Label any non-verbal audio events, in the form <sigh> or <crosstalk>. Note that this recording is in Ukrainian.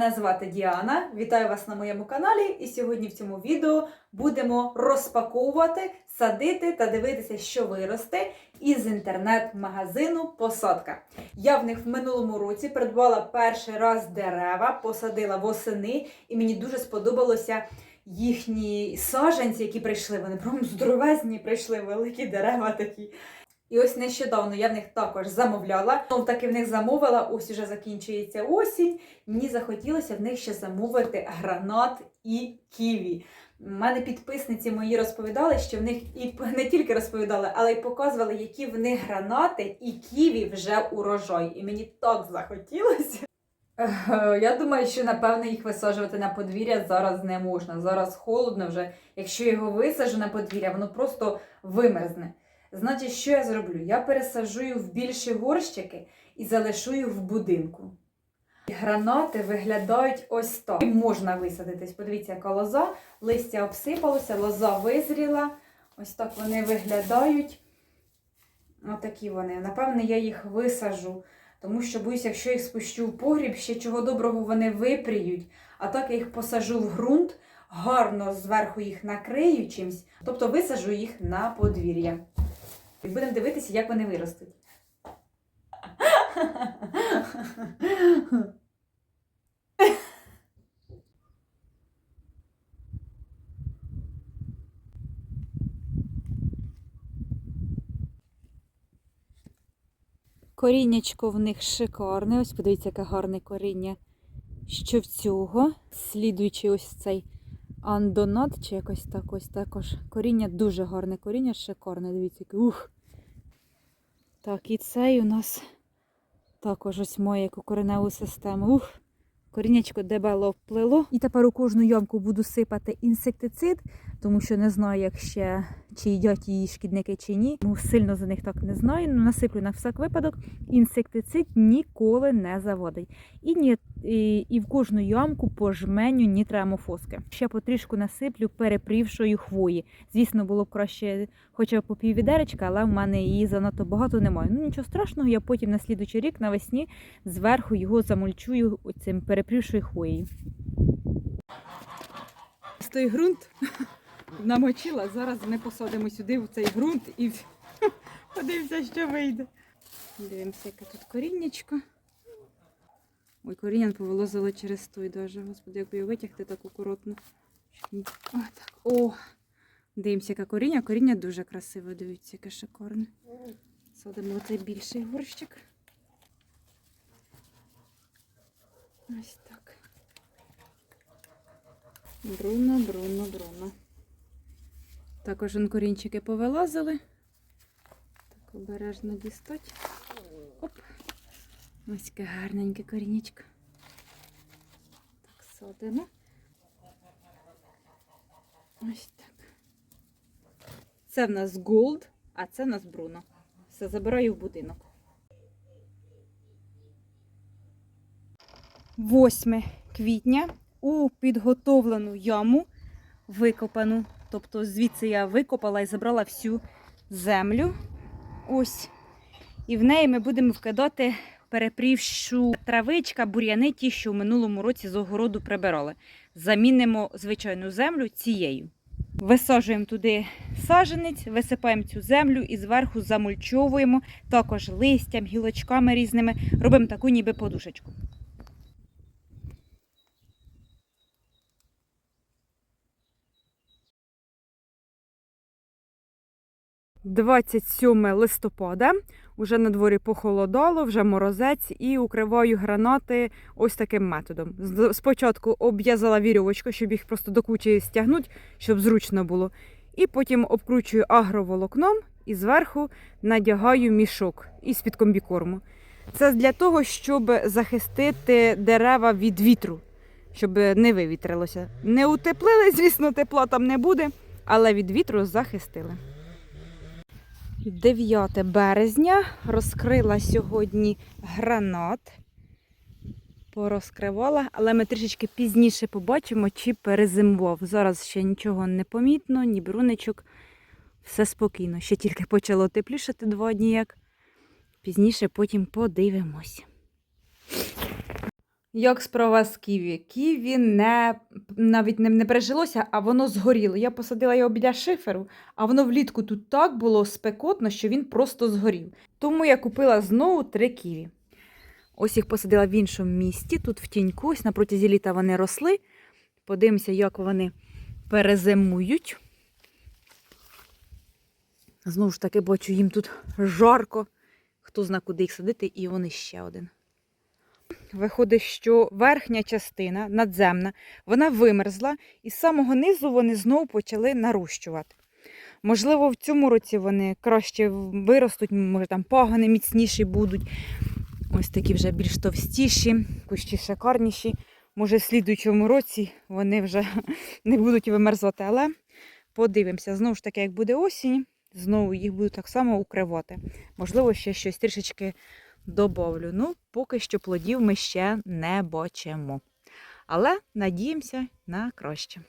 Мене звати Діана. Вітаю вас на моєму каналі. І сьогодні в цьому відео будемо розпаковувати, садити та дивитися, що виросте із інтернет-магазину Посадка. Я в них в минулому році придбала перший раз дерева, посадила восени, і мені дуже сподобалося їхні саджанці, які прийшли. Вони прям здоровезні, прийшли великі дерева такі. І ось нещодавно я в них також замовляла. Знов таки в них замовила, ось уже закінчується осінь. Мені захотілося в них ще замовити гранат і ківі. У мене підписниці мої розповідали, що в них і не тільки розповідали, але й показували, які в них гранати і ківі вже урожай. І мені так захотілося. Я думаю, що напевно їх висаджувати на подвір'я зараз не можна. Зараз холодно вже. Якщо його висаджу на подвір'я, воно просто вимерзне. Значить, що я зроблю? Я пересаджую в більші горщики і залишу їх в будинку. Гранати виглядають ось так. Можна висадитись. Подивіться, яка лоза, листя обсипалося, лоза визріла. Ось так вони виглядають. Отакі вони. Напевне, я їх висажу, тому що боюсь, якщо їх спущу в погріб, ще чого доброго вони випріють. А так я їх посажу в ґрунт, гарно зверху їх накрию чимсь, тобто висажу їх на подвір'я. І будемо дивитися, як вони виростуть. Коріннячко в них шикарне. Ось подивіться, яке гарне коріння. Що в цього, слідуючи ось цей андонат, чи якось так ось також. Коріння дуже гарне, коріння шикарне. Дивіться. Ух. Так, і цей у нас також ось має яку кореневу систему. Ух. Коріннячко дебело вплило. І тепер у кожну ямку буду сипати інсектицид, тому що не знаю, як ще чи їдять її шкідники чи ні. Ну, сильно за них так не знаю. Ну, насиплю на всяк випадок. Інсектицид ніколи не заводить. І, ні, і, і в кожну ямку по жменю нітрамофоски. Ще потрішку насиплю перепрівшої хвої. Звісно, було б краще хоча б по пів відеречка, але в мене її занадто багато немає. Ну нічого страшного, я потім на слідучий рік навесні зверху його замульчую цим перепрівшою хвоєю. Той ґрунт <laughs> намочила. Зараз ми посадимо сюди в цей ґрунт і <laughs> подивимося, що вийде. Дивимося, яке тут коріннячко. Ой, коріння повилозило через той даже. Господи, як його витягти так акуратно. Щоб О, так. О! Дивимося, яке коріння. Коріння дуже красиве, дивіться, яке шикарне. Садимо оцей більший горщик. Ось так. Бруно, бруно, бруно. Також корінчики повилазили. Так обережно дістать. Оп. Ось яке гарненьке корінечко. Так, садимо. Ось так. Це в нас Gold, а це в нас Бруно. Все, забираю в будинок. 8 квітня у підготовлену яму викопану. Тобто звідси я викопала і забрала всю землю. Ось. І в неї ми будемо вкидати перепрівшу травичка, бур'яни, ті, що в минулому році з огороду прибирали. Замінимо звичайну землю цією. Висаджуємо туди саженець, висипаємо цю землю і зверху замульчовуємо також листям, гілочками різними. Робимо таку ніби подушечку. Двадцять сьоме листопада. Уже на дворі похолодало, вже морозець, і укриваю гранати ось таким методом. Спочатку обв'язала вірьовочку, щоб їх просто до кучі стягнути, щоб зручно було. І потім обкручую агроволокном і зверху надягаю мішок із-під комбікорму. Це для того, щоб захистити дерева від вітру, щоб не вивітрилося. Не утеплили, <laughs> звісно, тепла там не буде, але від вітру захистили. 9 березня розкрила сьогодні гранат. Порозкривала, але ми трішечки пізніше побачимо, чи перезимував. Зараз ще нічого не помітно, ні бруничок. Все спокійно. Ще тільки почало теплішати два дні як. Пізніше потім подивимось. Як справа з ківі? Ківі не, навіть не, не пережилося, а воно згоріло. Я посадила його біля шиферу, а воно влітку тут так було спекотно, що він просто згорів. Тому я купила знову три ківі. Ось їх посадила в іншому місті, тут в тіньку, ось на протязі літа вони росли. Подивимося, як вони перезимують. Знову ж таки, бачу, їм тут жарко. Хто зна, куди їх садити, і вони ще один. Виходить, що верхня частина, надземна, вона вимерзла, і з самого низу вони знову почали нарощувати. Можливо, в цьому році вони краще виростуть, може там пагани міцніші будуть. Ось такі вже більш товстіші, кущі шикарніші. Може, в слідуючому році вони вже <laughs> не будуть вимерзати, але подивимося. Знову ж таки, як буде осінь, знову їх буду так само укривати. Можливо, ще щось трішечки добавлю. Ну, поки що плодів ми ще не бачимо. Але надіємося на краще.